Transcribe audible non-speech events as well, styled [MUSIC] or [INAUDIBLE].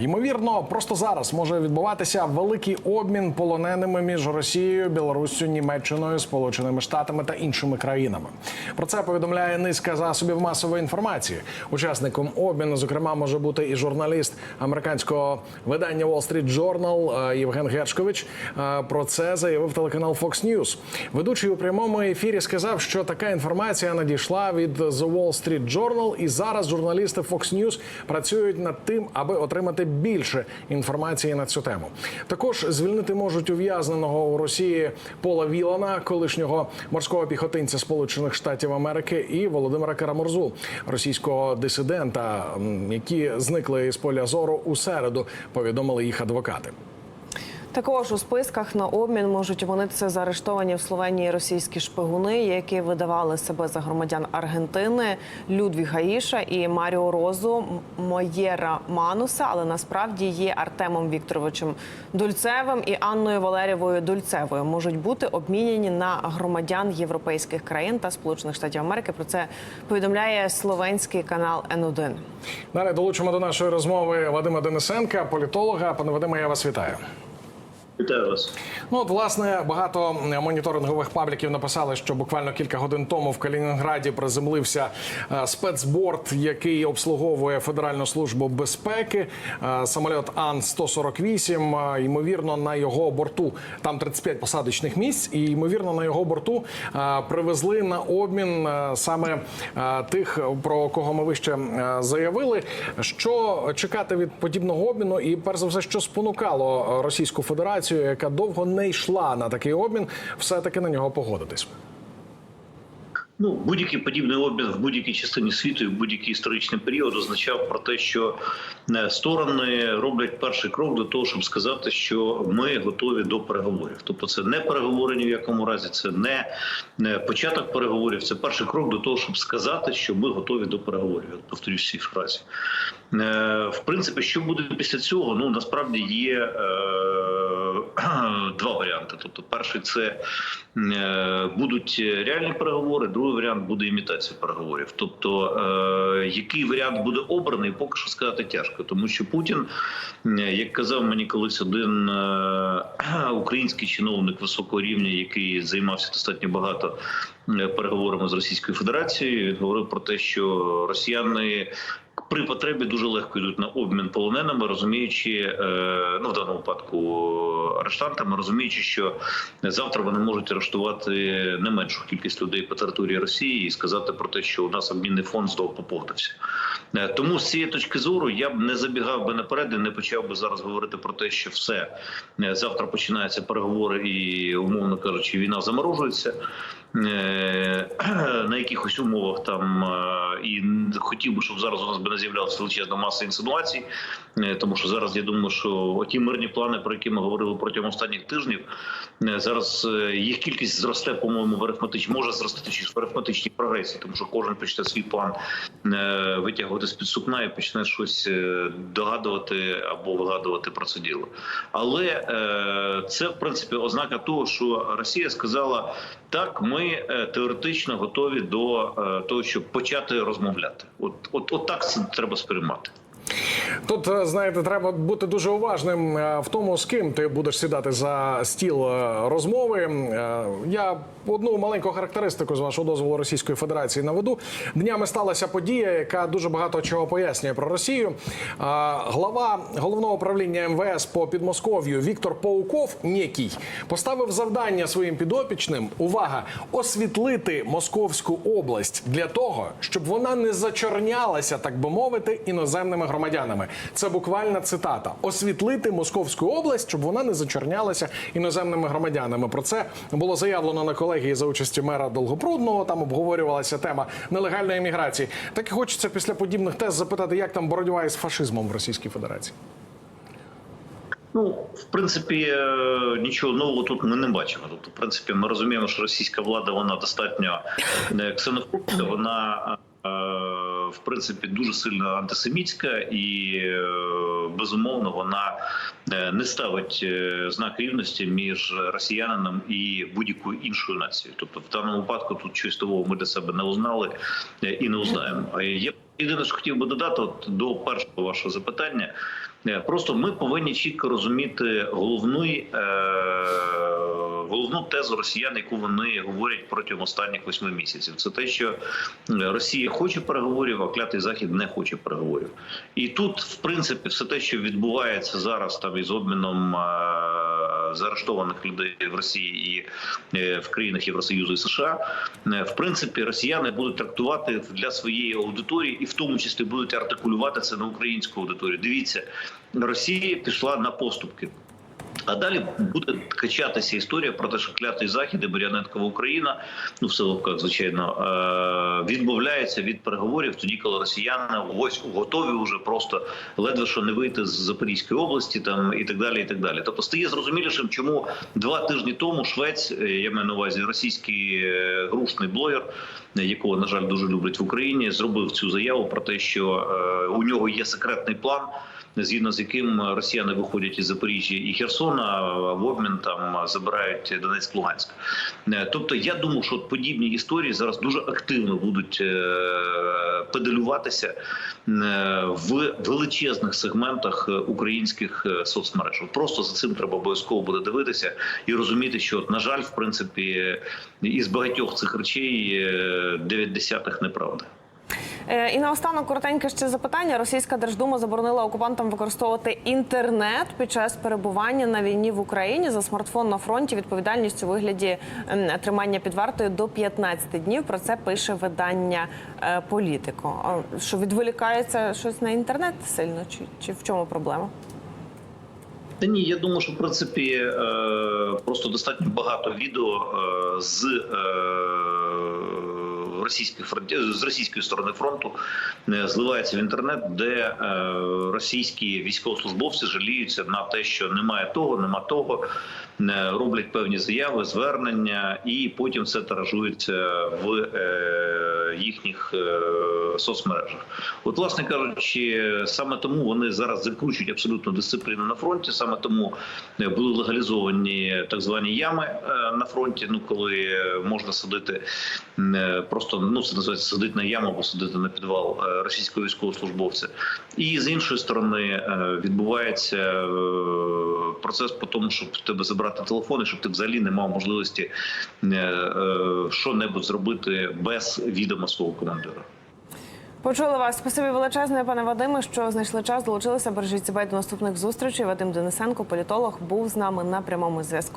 Ймовірно, просто зараз може відбуватися великий обмін полоненими між Росією, Білоруссю, Німеччиною, Сполученими Штатами та іншими країнами. Про це повідомляє низка засобів масової інформації. Учасником обміну, зокрема, може бути і журналіст американського видання Wall Street Journal е, Євген Гершкович. Е, Про це заявив телеканал Fox News. Ведучий у прямому ефірі сказав, що така інформація надійшла від The Wall Street Journal, і зараз журналісти Fox News працюють над тим, аби отримати більше інформації на цю тему. Також звільнити можуть ув'язненого у Росії Пола Вілана, колишнього морського піхотинця Сполучених Штатів Америки, і Володимира Карамурзу, російського дисидента, які зникли з поля зору у середу. Повідомили їх адвокати. Також у списках на обмін можуть опинитися заарештовані в Словенії російські шпигуни, які видавали себе за громадян Аргентини Людвіг Гаїша і Маріо Розу Моєра Мануса, але насправді є Артемом Вікторовичем Дульцевим і Анною Валерівою Дульцевою. Можуть бути обмінені на громадян європейських країн та Сполучених Штатів Америки. Про це повідомляє словенський канал Н1. Далі долучимо до нашої розмови Вадима Денисенка, політолога. Пане Вадиме, я вас вітаю. Вітаю. Ну от власне багато моніторингових пабліків написали, що буквально кілька годин тому в Калінінграді приземлився е, спецборд, який обслуговує Федеральну службу безпеки. Е, Самольот Ан 148 Е, Ймовірно, на його борту там 35 посадочних місць, і ймовірно на його борту привезли на обмін саме тих, про кого ми вище заявили. Що чекати від подібного обміну, і перш за все, що спонукало Російську Федерацію, яка довго не йшла на такий обмін, все таки на нього погодитись. Ну, будь-який подібний обмін в будь-якій частині світу і в будь-який історичний період означав про те, що е, сторони роблять перший крок до того, щоб сказати, що ми готові до переговорів. Тобто, це не переговори ні в якому разі, це не не початок переговорів. Це перший крок до того, щоб сказати, що ми готові до переговорів. Я повторюсь цій фразі. Е, В принципі, що буде після цього? Ну насправді є е, [CLEARS THROAT] два варіанти. Тобто, перший це е, будуть реальні переговори, другий варіант буде імітація переговорів. Тобто, е, який варіант буде обраний, поки що сказати тяжко, тому що Путін, як казав мені колись один е, [CLEARS THROAT] український чиновник високого рівня, який займався достатньо багато е, переговорами з Російською Федерацією, він говорив про те, що росіяни при потребі дуже легко йдуть на обмін полоненими, розуміючи, е, ну в даному випадку арештантами, розуміючи, що завтра вони можуть арештувати не меншу кількість людей по території Росії і сказати про те, що у нас обмінний фонд знову поповнився. Е, Тому з цієї точки зору я б не забігав би наперед і не почав би зараз говорити про те, що все е, завтра починаються переговори, і умовно кажучи, війна заморожується. Е, [CLEARS THROAT] На якихось умовах там е, і хотів би, щоб зараз у нас би не з'являлася величезна маса інсинуацій, е, тому що зараз я думаю, що ті мирні плани, про які ми говорили протягом останніх тижнів, зараз їх кількість зросте, по-моєму, в арифметичній, може зрости чи в арифметичній прогресії, тому що кожен почне свій план витягувати з під сукна і почне щось догадувати або вигадувати про це діло. Але це в принципі ознака того, що Росія сказала так, ми е, теоретично готові до е, того, щоб почати розмовляти. От, от, от так це треба сприймати. Тут е, знаєте, треба бути дуже уважним е, в тому, з ким ти будеш сідати за стіл е, розмови. Я одну маленьку характеристику з вашого дозволу Російської Федерації наведу. Днями сталася подія, яка дуже багато чого пояснює про Росію. Глава головного управління МВС по Підмосков'ю Віктор Пауков, некий, поставив завдання своїм підопічним. Увага! Освітлити Московську область для того, щоб вона не зачорнялася, так би мовити, іноземними громадянами. Це буквальна цитата: освітлити Московську область, щоб вона не зачорнялася іноземними громадянами. Про це було заявлено на колегії за участі мера Долгопрудного. Там обговорювалася тема нелегальної міграції. Так і хочеться після подібних тез запитати, як там боротьба із фашизмом в Російській Федерації. Ну, в принципі, е, нічого нового тут ми не бачимо. Тобто, в принципі, ми розуміємо, що російська влада вона достатньо е, ксенофобська, вона е, в принципі дуже сильно антисемітська і е, безумовно вона е, не ставить е, знак рівності між росіянином і будь-якою іншою нацією. Тобто, в даному випадку тут щось того ми для себе не узнали і не узнаємо. Я єдине, що хотів би додати, от до першого вашого запитання. Просто ми повинні чітко розуміти головний, е, головну тезу росіян, яку вони говорять протягом останніх восьми місяців. Це те, що Росія хоче переговорів, а клятий захід не хоче переговорів. І тут, в принципі, все те, що відбувається зараз там із обміном е, заарештованих людей в Росії і е, в країнах Євросоюзу і США, е, в принципі, росіяни будуть трактувати для своєї аудиторії і в тому числі будуть артикулювати це на українську аудиторію. Дивіться, Росія пішла на поступки. А далі буде качатися історія про те, що клятий захід і Маріонеткова Україна, ну в силовках, звичайно, е- відмовляється від переговорів тоді, коли росіяни ось готові вже просто ледве що не вийти з Запорізької області, там і так далі. І так далі. Тобто стає зрозумілішим, чому два тижні тому Швець, е, я маю на увазі російський е, грушний блогер, якого на жаль дуже люблять в Україні, зробив цю заяву про те, що у нього є секретний план згідно з яким росіяни виходять із Запоріжжя і Херсона, в обмін там забирають Донецьк, Луганськ. Е, Тобто, я думаю, що подібні історії зараз дуже активно будуть е, педалюватися е, в величезних сегментах українських соцмереж. Просто за цим треба обов'язково буде дивитися і розуміти, що на жаль, в принципі, із багатьох цих речей 9 десятих неправда. Е, І наостанок коротеньке ще запитання. Російська Держдума заборонила окупантам використовувати інтернет під час перебування на війні в Україні за смартфон на фронті. Відповідальність у вигляді ем, тримання під вартою до 15 днів. Про це пише видання е, Політико. Що відволікається щось на інтернет сильно, чи, чи в чому проблема? Та ні, я думаю, що в принципі е, просто достатньо багато відео з російських фронтів з російської сторони фронту е, зливається в інтернет, де е, російські військовослужбовці жаліються на те, що немає того, нема того, е, роблять певні заяви, звернення, і потім це тиражується в їхніх соцмережах. От, власне кажучи, саме тому вони зараз закручують абсолютно дисципліну на фронті. Саме тому були легалізовані так звані ями на фронті. Ну коли можна садити е, ну це називається садити на яму або садити на підвал е, російського військовослужбовця. І з іншої сторони е, відбувається е, процес по тому, щоб в тебе забрати телефон, і щоб ти взагалі не мав можливості що-небудь зробити без відома свого командира. Почули вас. Спасибі величезне, пане Вадиме, що знайшли час, долучилися. Бережіть себе до наступних зустрічей. Вадим Денисенко, політолог, був з нами на прямому зв'язку.